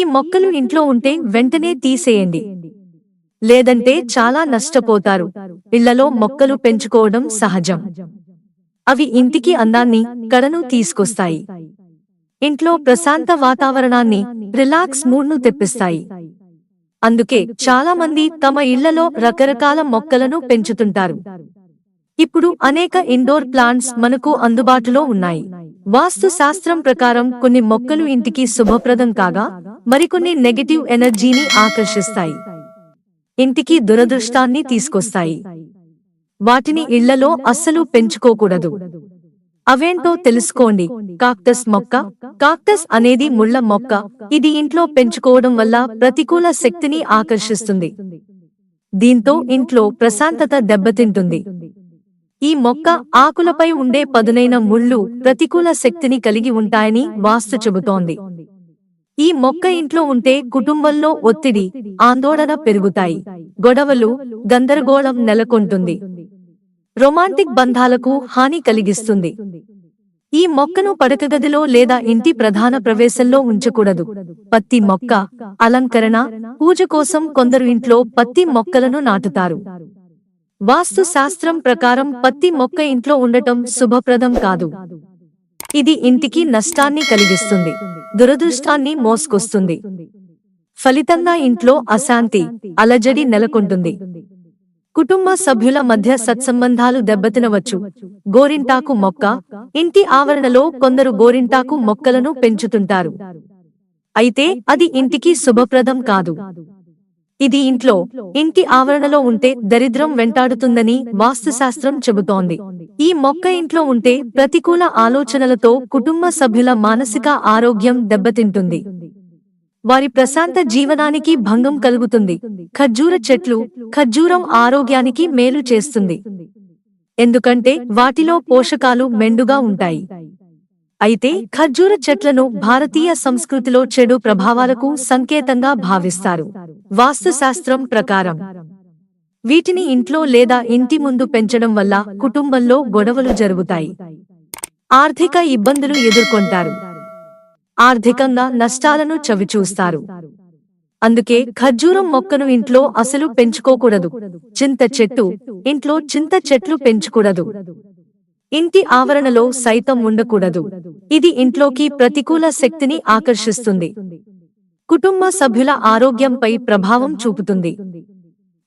ఈ మొక్కలు ఇంట్లో ఉంటే వెంటనే తీసేయండి. లేదంటే చాలా నష్టపోతారు. ఇళ్ళలో మొక్కలు పెంచుకోవడం సహజం. అవి ఇంటికి అందాన్ని కడను తీసుకొస్తాయి. ఇంట్లో ప్రశాంత వాతావరణాన్ని రిలాక్స్ మూడ్ను తెప్పిస్తాయి. అందుకే చాలా మంది తమ ఇళ్ళలో రకరకాల మొక్కలను పెంచుతుంటారు. ఇప్పుడు అనేక ఇండోర్ ప్లాంట్స్ మనకు అందుబాటులో ఉన్నాయి. వాస్తు శాస్త్రం ప్రకారం కొన్ని మొక్కలు ఇంటికి శుభప్రదం కాగా మరికొన్ని నెగటివ్ ఎనర్జీని ఆకర్షిస్తాయి. ఇంటికి దురదృష్టాన్ని తీసుకొస్తాయి. వాటిని ఇళ్ళలో అస్సలు పెంచుకోకూడదు. అవేంటో తెలుసుకోండి. కాక్టస్ మొక్క. కాక్టస్ అనేది ముళ్ళ మొక్క. ఇది ఇంట్లో పెంచుకోవడం వల్ల ప్రతికూల శక్తిని ఆకర్షిస్తుంది. దీంతో ఇంట్లో ప్రశాంతత దెబ్బతింటుంది. ఈ మొక్క ఆకులపై ఉండే పదునైన ముళ్ళు ప్రతికూల శక్తిని కలిగి ఉంటాయని వాస్తు చెబుతోంది. ఈ మొక్క ఇంట్లో ఉంటే కుటుంబంలో ఒత్తిడి ఆందోళన పెరుగుతాయి. గొడవలు గందరగోళం నెలకొంటుంది. రొమాంటిక్ బంధాలకు హాని కలిగిస్తుంది. ఈ మొక్కను పడకగదిలో లేదా ఇంటి ప్రధాన ప్రవేశంలో ఉంచకూడదు. పత్తి మొక్క అలంకరణ పూజ కోసం కొందరు ఇంట్లో పత్తి మొక్కలను నాటుతారు. వాస్తు శాస్త్రం ప్రకారం పత్తి మొక్క ఇంట్లో ఉండటం శుభప్రదం కాదు. ఇది ఇంటికి నష్టాన్ని కలిగిస్తుంది. దురదృష్టాన్ని మోసుకొస్తుంది. ఫలితంగా ఇంట్లో అశాంతి అలజడి నెలకొంటుంది. కుటుంబ సభ్యుల మధ్య సత్సంబంధాలు దెబ్బతినవచ్చు. గోరింటాకు మొక్క ఇంటి ఆవరణలో కొందరు గోరింటాకు మొక్కలను పెంచుతుంటారు. అయితే అది ఇంటికి శుభప్రదం కాదు. ఇది ఇంట్లో ఇంటి ఆవరణలో ఉంటే దరిద్రం వెంటాడుతుందని వాస్తుశాస్త్రం చెబుతోంది. ఈ మొక్క ఇంట్లో ఉంటే ప్రతికూల ఆలోచనలతో కుటుంబ సభ్యుల మానసిక ఆరోగ్యం దెబ్బతింటుంది. వారి ప్రశాంత జీవనానికి భంగం కలుగుతుంది. ఖర్జూర చెట్లు ఖర్జూరం ఆరోగ్యానికి మేలు చేస్తుంది. ఎందుకంటే వాటిలో పోషకాలు మెండుగా ఉంటాయి. అయితే ఖర్జూర చెట్లను భారతీయ సంస్కృతిలో చెడు ప్రభావాలకు సంకేతంగా భావిస్తారు. వాస్తుశాస్త్రం ప్రకారం వీటిని ఇంట్లో లేదా ఇంటి ముందు పెంచడం వల్ల కుటుంబంలో గొడవలు జరుగుతాయి. ఆర్థిక ఇబ్బందులు ఎదుర్కొంటారు. ఆర్థికంగా నష్టాలను చవిచూస్తారు. అందుకే ఖర్జూరం మొక్కను ఇంట్లో అసలు పెంచుకోకూడదు. చింత చెట్టు ఇంట్లో చింత చెట్లు పెంచకూడదు. ఇంటి ఆవరణలో సైతం ఉండకూడదు. ఇది ఇంట్లోకి ప్రతికూల శక్తిని ఆకర్షిస్తుంది. కుటుంబ సభ్యుల ఆరోగ్యంపై ప్రభావం చూపుతుంది.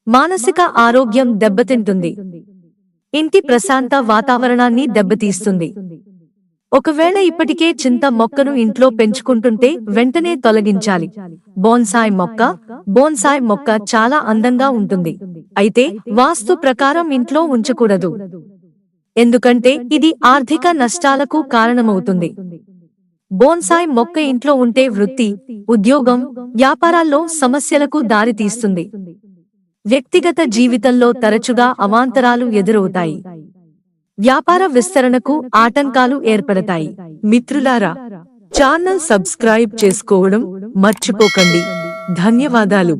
మానసిక ఆరోగ్యం దెబ్బతింటుంది. ఇంటి ప్రశాంత వాతావరణాన్ని దెబ్బతీస్తుంది. ఒకవేళ ఇప్పటికే చింత మొక్కను ఇంట్లో పెంచుకుంటుంటే వెంటనే తొలగించాలి. బోన్సాయ్ మొక్క బోన్సాయ్ మొక్క చాలా అందంగా ఉంటుంది. అయితే వాస్తు ప్రకారం ఇంట్లో ఉంచకూడదు. ఎందుకంటే ఇది ఆర్థిక నష్టాలకు కారణమవుతుంది. బోన్సాయ్ మొక్క ఇంట్లో ఉంటే వృత్తి ఉద్యోగం వ్యాపారాల్లో సమస్యలకు దారితీస్తుంది వ్యక్తిగత జీవితంలో తరచుగా అవాంతరాలు ఎదురవుతాయి. వ్యాపార విస్తరణకు ఆటంకాలు ఏర్పడతాయి. మిత్రులారా ఛానల్ సబ్స్క్రైబ్ చేసుకోవడం మర్చిపోకండి. ధన్యవాదాలు.